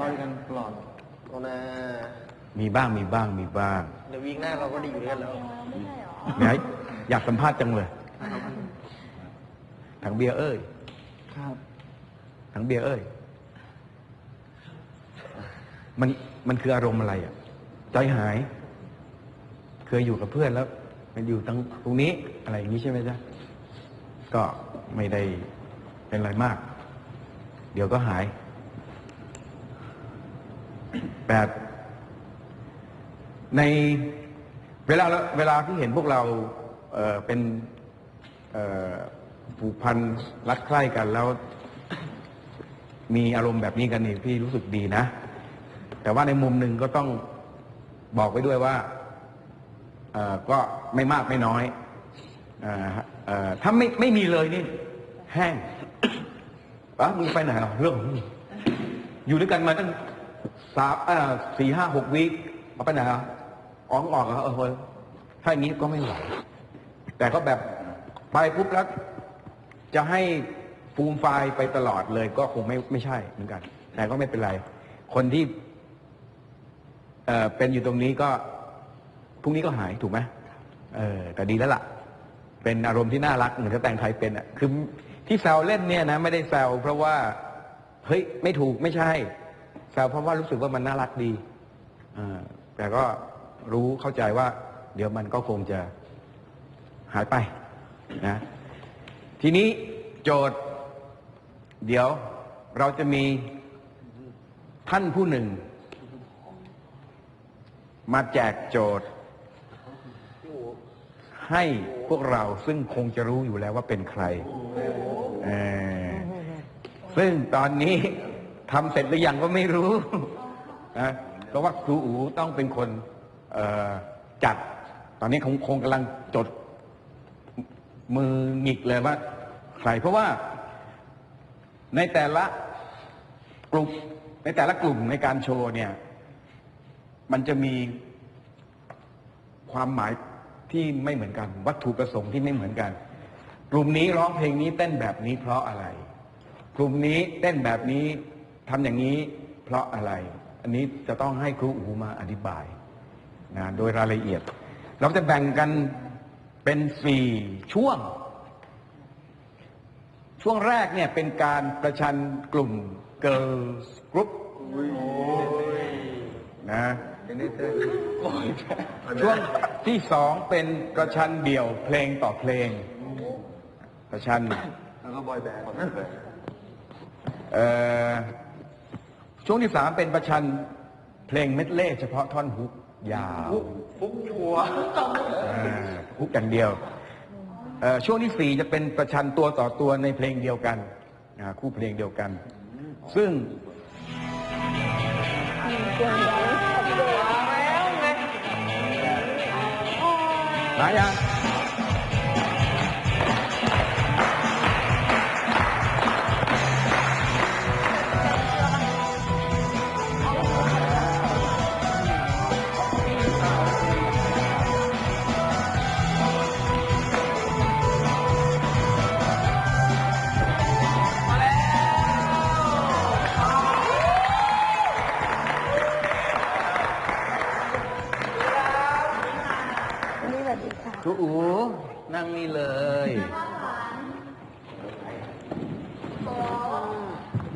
เข้าด้วยกันตลอดโอ้นะมีบ้างมีบ้างมีบ้างเดี๋ยววีคหน้าเราก็ได้อยู่ด้วยกันแล้วเนี่ยอยากสัมภาษณ์จังเลยถังเบียร์เอ้ยครับถังเบียร์เอ้ย มันมันคืออารมณ์อะไรอะ ใจหาย เคยอยู่กับเพื่อนแล้ว มันอยู่ตรงตรงนี้อะไรอย่างนี้ใช่ไหมจ๊ะก็ไม่ได้เป็นอะไรมาก เดี๋ยวก็หาย แต่ในเวลาเวลาที่เห็นพวกเราเเป็นผูกพันรักใคร่กันแล้ว มีอารมณ์แบบนี้กันนี่พี่รู้สึกดีนะ แต่ว่าในมุมหนึ่งก็ต้องบอกไว้ด้วยว่าก็ไม่มากไม่น้อยออถ้าไม่ไม่มีเลยนี่ แห้งวะมึงไปไหนอะเรื่องของมึงอยู่ด้วยกันมาตั้ง สามเอ่อสี่ห้าหกวีคมาไปไหนอะออกออกเหรอเออเฮ้ยถ้าอย่างนี้ก็ไม่ไหว แต่ก็แบบไปปุ๊บแล้วจะให้ฟูมไฟล์ไปตลอดเลย ก็คงไม่ไม่ใช่เหมือนกัน แต่ก็ไม่เป็นไร คนที่เอ่อเป็นอยู่ตรงนี้ก็พรุ่งนี้ก็หายถูกไหมเออแต่ดีแล้วล่ะ เป็นอารมณ์ที่น่ารักเหมือนกับแต่งไทยเป็นอะคือที่แซวเล่นเนี่ยนะ ไม่ได้แซวเพราะว่า เฮ้ย ไม่ถูกไม่ใช่ แซวเพราะว่ารู้สึกว่ามันน่ารักดีแต่ก็รู้เข้าใจว่า เดี๋ยวมันก็คงจะหายไปนะทีนี้โจทย์ เดี๋ยวเราจะมีท่านผู้หนึ่ง มาแจกโจทย์ ให้พวกเราซึ่งคงจะรู้อยู่แล้วว่าเป็นใคร ซึ่งตอนนี้ ทำเสร็จหรือยังก็ไม่รู้นะเพราะว่าครูอูต้องเป็นคนเอจัด ตอนนี้คงคงกำลังจดมือหงิกเลยว่าใครเพราะว่าในแต่ละกลุ่มในแต่ละกลุ่มในการโชว์เนี่ย มันจะมีความหมายที่ไม่เหมือนกัน วัตถุประสงค์ที่ไม่เหมือนกัน กลุ่มนี้ร้องเพลงนี้เต้นแบบนี้เพราะอะไร กลุ่มนี้เต้นแบบนี้ ทำอย่างนี้เพราะอะไร อันนี้จะต้องให้ครูอูมาอธิบายนะโดยรายละเอียด เราจะแบ่งกันเป็นสี่ช่วง ช่วงแรกเนี่ยเป็นการประชันกลุ่ม Girls Group นะช่วงที่สองเป็นประชันเดี่ยวเพลงต่อเพลง ประชันแล้วก็บอยแบนด์เอ่อ ช่วงที่สามเป็นประชันเพลงเม็ดเล่เฉพาะท่อนฮุกยาวปุ๊บชัวร์อ่าฮุกอย่างเดียวเอ่อช่วงที่สี่จะเป็นประชันตัวต่อตัวในเพลงเดียวกันอ่าคู่เพลงเดียวกัน ซึ่งมา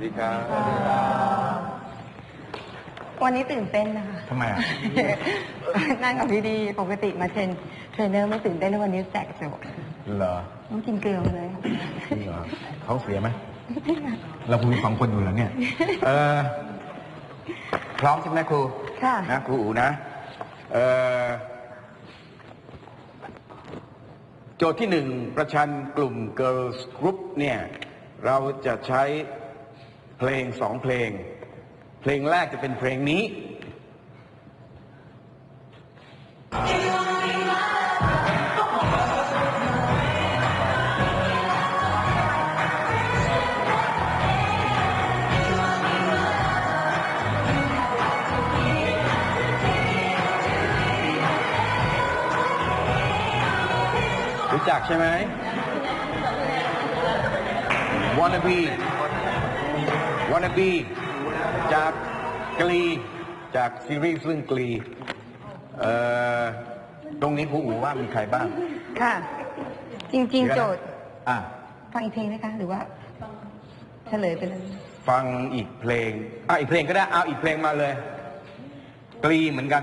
ดีครับวันนี้ตื่นเต้นนะคะทำไมอะ นั่งกับพี่ดีปกติมาเทรนเทรนเนอร์ไม่ตื่นเต้นแล้ววันนี้แจกโจทย์เหรอต้องกินเกลือมาเลยจริงเหรอเขาเสียไหมเราคุยสองคนอยู่แล้วเนี่ย เออพร้อมใช่ไหมครูค่ะนะครูอูนะ เออโจทย์ที่หนึ่งประชันกลุ่ม Girls Group เนี่ย เราจะใช้ เพลงสองเพลง เพลงแรกจะเป็นเพลงนี้รู้จักใช่ไหม Wanna be Wanna be จากกลีจากซีรีส์เรื่องกลีเอ่อตรงนี้ครูอูว่ามีใครบ้าง ค่ะ จริง ๆ โจทย์อะฟังอีกเพลงไหมคะ หรือว่าเฉลยไปเลย ฟังอีกเพลงอะอีกเพลงก็ได้เอาอีกเพลงมาเลย กลีเหมือนกัน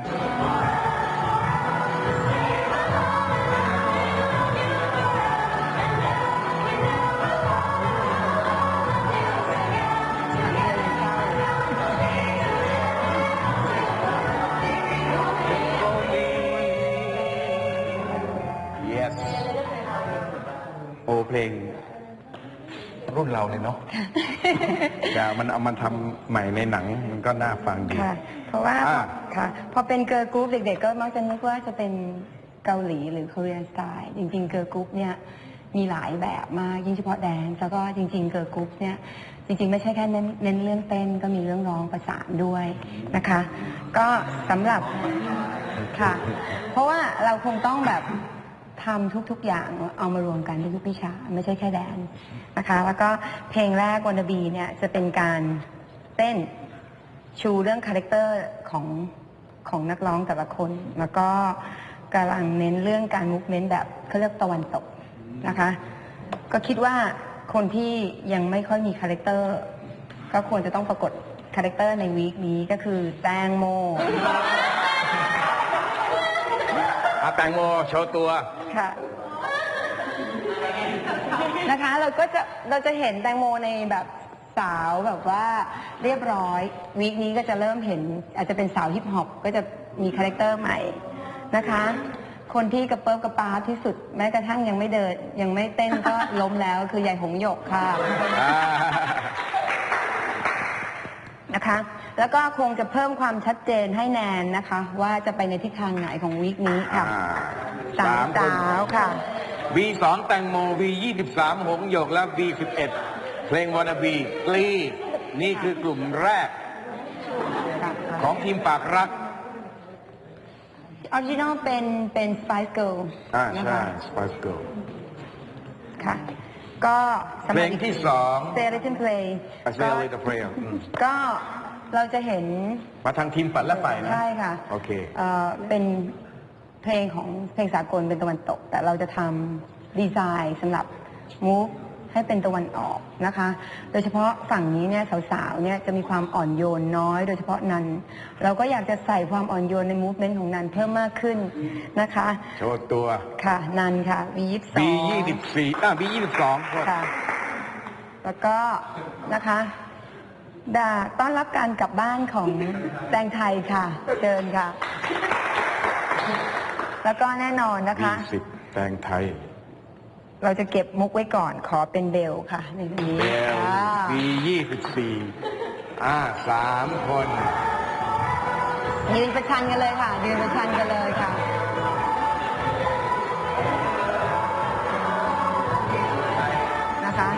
เราเลยเนาะแต่มันเอามันทำใหม่ในหนังมันก็น่าฟังดี ค่ะ เพราะว่าอ่า ค่ะ พอเป็นเกิร์ลกรุ๊ปเด็กๆ ก็มักจะนึกว่าจะเป็นเกาหลีหรือ k o เ e ียนสไตล์จริงๆเกิร์ลกรุ๊ปเนี่ยมีหลายแบบมากยิ่งเฉพาะแดนซ์แล้วก็จริงๆเกิร์ลกรุ๊ปเนี่ยจริงๆ ไม่ใช่แค่เน้นเน้นเรื่องเต้นก็มีเรื่องร้องประสานด้วยนะคะ ก็สำหรับค่ะ เพราะว่าเราคงต้องแบบ ทำทุกๆอย่างเอามารวมกันทุกๆวิชา ไม่ใช่แค่แดนนะคะ แล้วก็เพลงแรกวันดบีเนี่ยจะเป็นการเต้นชูเรื่องคาแรคเตอร์ของของนักร้องแต่ละคน แล้วก็กำลังเน้นเรื่องการมูฟเมนต์แบบเขาเรียกตะวันตกนะคะ ก็คิดว่าคนที่ยังไม่ค่อยมีคาแรคเตอร์ ก็ควรจะต้องปรากฏคาแรคเตอร์ในวีคนี้ก็คือแตงโม แตงโมโชว์ตัว ค่ะ นะคะ เราก็จะเราจะเห็นแตงโมในแบบสาวแบบว่าเรียบร้อยวีคนี้ก็จะเริ่มเห็น อาจจะเป็นสาวฮิปฮอปก็จะมีคาแรคเตอร์ใหม่นะคะ คนที่กระเปิบกระปาที่สุดแม้กระทั่งยังไม่เดิน ยังไม่เต้นก็ล้มแล้วคือยายหงหยกค่ะนะคะ แล้วก็คงจะเพิ่มความชัดเจนให้แนนนะคะ ว่าจะไปในทิศทางไหนของวีคนี้ค่ะอ่าสามคนสาวค่ะ V2 แตงโม V23 หงหยกและ V11 เพลงวานาบีกลีนี่คือกลุ่มแรกของทีมปากรัก ออริจินอลเป็นเป็น Spice Girl อ่านะใช่คะ Spice Girl ค่ะ ก็สำหเพลรับงที่สอง Stay Little Play I Say a Little Prayer อืมก็ เราจะเห็นมาทางทีมปัดและไฟนะ ใช่ค่ะโอเค เอ่อเป็นเพลงของเพลงสากลเป็นตะวันตก แต่เราจะทำดีไซน์สำหรับ move ให้เป็นตะวันออกนะคะ โดยเฉพาะฝั่งนี้เนี่ยสาวๆเนี่ยจะมีความอ่อนโยนน้อย โดยเฉพาะนัน เราก็อยากจะใส่ความอ่อนโยนใน movement ของนันเพิ่มมากขึ้นนะคะ โชว์ตัว ค่ะ นันค่ะ V22 B24 อ่า B22 ค่ะ แล้วก็นะคะ ดาต้อนรับการกลับบ้านของแตงไทยค่ะ เชิญค่ะ แล้วก็แน่นอนนะคะ B10 แตงไทย เราจะเก็บมุกไว้ก่อนขอเป็นเบลค่ะ ในนี้เบลค่ะ B24 อ่าสามคน ยืนประชันกันเลยค่ะ ยืนประชันกันเลยค่ะ นะคะ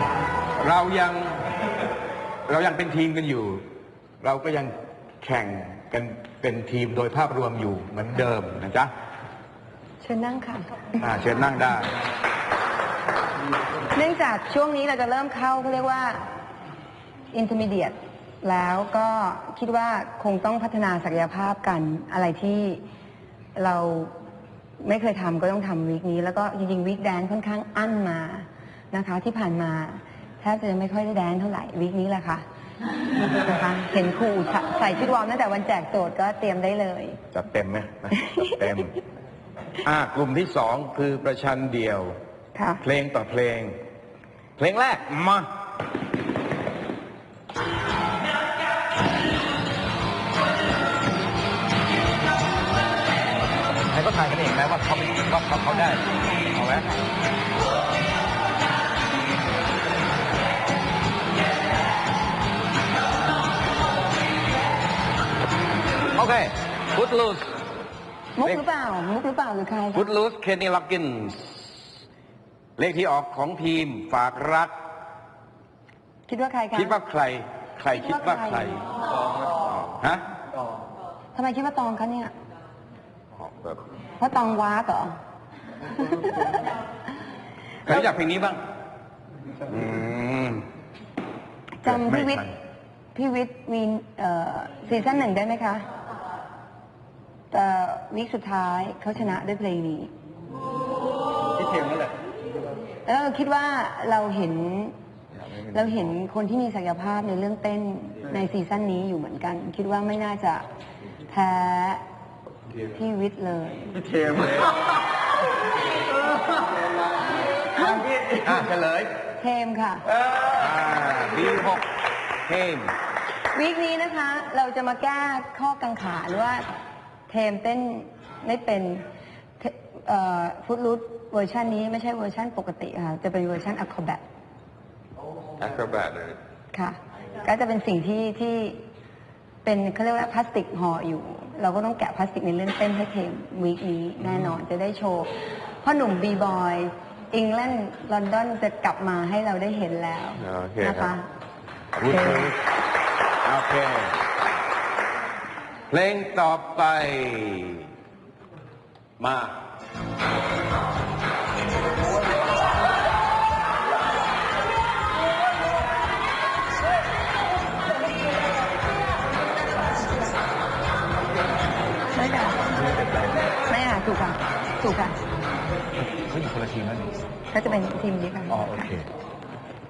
เรายัง เรายังเป็นทีมกันอยู่ เราก็ยังแข่งกันเป็นทีมโดยภาพรวมอยู่เหมือนเดิมนะจ๊ะเชิญนั่งค่ะ อ่าเชิญนั่งได้ เนื่องจากช่วงนี้เราจะเริ่มเข้าเขาเรียกว่า intermediate แล้วก็คิดว่าคงต้องพัฒนาศักยภาพกันอะไรที่เราไม่เคยทำก็ต้องทำวีคนี้ แล้วก็จริงๆวีคแดนค่อนข้างอั้นมานะคะ ที่ผ่านมา แทบจะไม่ค่อยได้แดนเท่าไหร่วีคนี้แหละค่ะนะคะเห็นครูใส่ชุดวอร์มตั้งแต่วันแจกโจทย์ก็เตรียมได้เลย จัดเต็มไหมจัดเต็ม อ่ากลุ่มที่สองคือประชันเดี่ยว ค่ะ เพลงต่อเพลง เพลงแรกมาให้เขาทายกันเองนะว่าเขาว่าเขาเขาได้ เอาไหม โอเค Good Loose มุกหรือเปล่า มุกหรือเปล่าหรือใครคะ Good Loose Kenny Loggins เลขที่ออกของทีมฝากรัก คิดว่าใครคะคิดว่าใคร ใครคิดว่าใครฮะทำไมคิดว่าตองคะเนี่ยออกแบบเพราะตองว้าเหรอใครรู้จักเพลงนี้บ้างอืมจำพี่วิทไม่ย์ทันพี่วิทย์มีเอ่อซีซั่นหนึ่งได้ไหมคะ แต่วิกสุดท้ายเขาชนะด้วยเพลงนี้ ที่เทมนั่นแหละแล้วเราคิดว่าเราเห็น เราเห็นคนที่มีศักยภาพในเรื่องเต้นในซีซั่นนี้อยู่เหมือนกัน คิดว่าไม่น่าจะแพ้พี่วิทย์เลยที่เทมอะเฉลยเทมค่ะอ่าบีหกเทมวีคนี้นะคะ เราจะมาแก้ข้อกังขาว่า เทมเต้นไม่เป็นฟุตรูทเวอร์ชันนี้ไม่ใช่เวอร์ชันปกติค่ะจะเป็นเวอร์ชันอะค o แบทแอคโรแบทเลยค่ะ ก็จะเป็นสิ่งที่ที่เป็นเขาเรียกว่าพลาสติกห่ออยู่ เราก็ต้องแกะพลาสติกในเรื่องเต้นให้เทมวีคนี้แน่นอนจะได้โชว์พ่อหนุ่มบีบอยอังกฤษลอนดอนจะกลับมาให้เราได้เห็นแล้วโอเคนะครัคะบโอเคโอ เคเพลงต่อไป มาไม่ค่ะไม่ค่ะถูกค่ะถูกค่ะเขาอยู่คนละทีมนั่นก็จะเป็นทีมนี้ค่ะอ๋อโอเค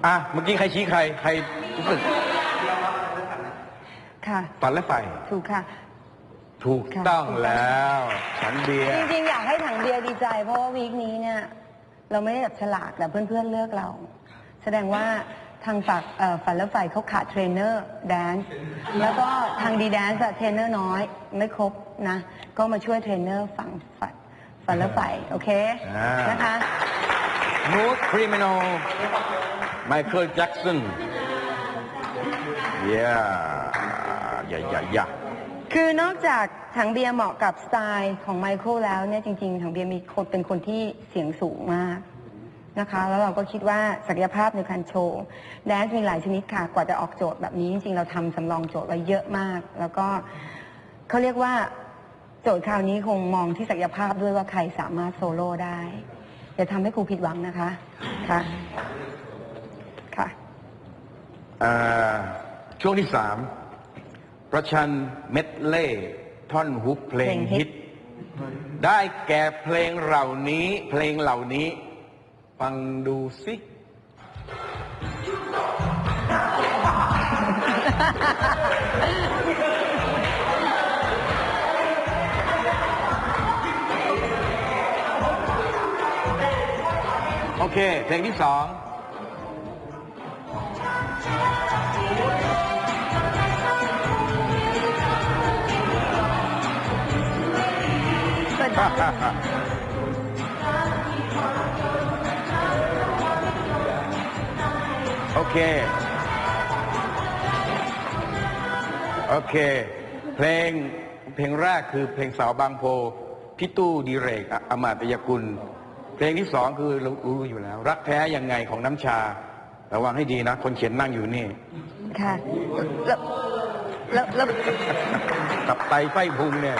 อะเมื่อกี้ใครชี้ใคร ใครรู้สึกค่ะฝันและไฟถูกค่ะ ถูกค่ะต้องแล้วฉันเบียร์จริงๆ อยากให้ถังเบียร์ดีใจ เพราะว่าวีคนี้เนี่ย เราไม่ได้แบบฉลาดแต่เพื่อนๆเลือกเรา แสดงว่าทางฝักเอ่อฝันและฝ่ายเขาขาดเทรนเนอร์แดนซ์แล้วก็ทางดีแดนซ์อะเทรนเนอร์น้อย ไม่ครบนะ ก็มาช่วยเทรนเนอร์ฝั่งฝันฝันและฝ่ายโอเคอ่านนะคะ Smooth Criminal Michael Jackson yeah อย่าอย่าอย่า คือนอกจากถังเบียร์เหมาะกับสไตล์ของไมเคิลแล้วเนี่ยจริงๆถังเบียร์มีคนเป็นคนที่เสียงสูงมากนะคะ แล้วเราก็คิดว่าศักยภาพในการโชว์แดนซ์มีหลายชนิดค่ะกว่าจะออกโจทย์แบบนี้จริงๆเราทำสำรองโจทย์ไว้เยอะมาก แล้วก็เขาเรียกว่าโจทย์คราวนี้คงมองที่ศักยภาพด้วยว่าใครสามารถโซโล่ได้อย่าทำให้ครูผิดหวังนะคะค่ะค่ะ อ่าช่วงที่สาม ประชันเม็ดเล่ท่อนฮุกเพลงฮิต ได้แก่เพลงเหล่านี้ เพลงเหล่านี้ ฟังดูสิโอเค เพลงที่สอง โอเค โอเค เพลงเพลงแรกคือเพลงสาวบางโพพี่ตู้ดีเรกอะอมาตยกุล เพลงที่สองคือรู้รู้อยู่แล้ว รักแท้ยังไงของน้ำชา ระวังให้ดีนะ คนเขียนนั่งอยู่นี่ ค่ะ แล้วแล้วแล้วกับไตไฟพุงเนี่ย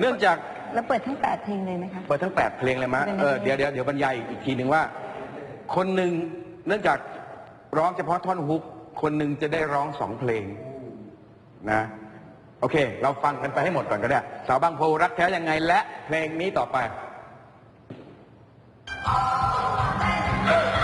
เนื่องจาก แล้วเปิดทั้งแปดเพลงเลยไหมคะ เปิดทั้งแปดเพลงเลยมะเป็นไงเออเดี๋ยวเดี๋ยวเดี๋ยวบรรยายอีกทีหนึ่งว่า คนหนึ่งเนื่องจากร้องเฉพาะท่อนฮุก คนหนึ่งจะได้ร้องสองเพลงนะ โอเค เราฟังกันไปให้หมดก่อนก็ได้ สาวบางโพรักแท้ยังไงและเพลงนี้ต่อไปอ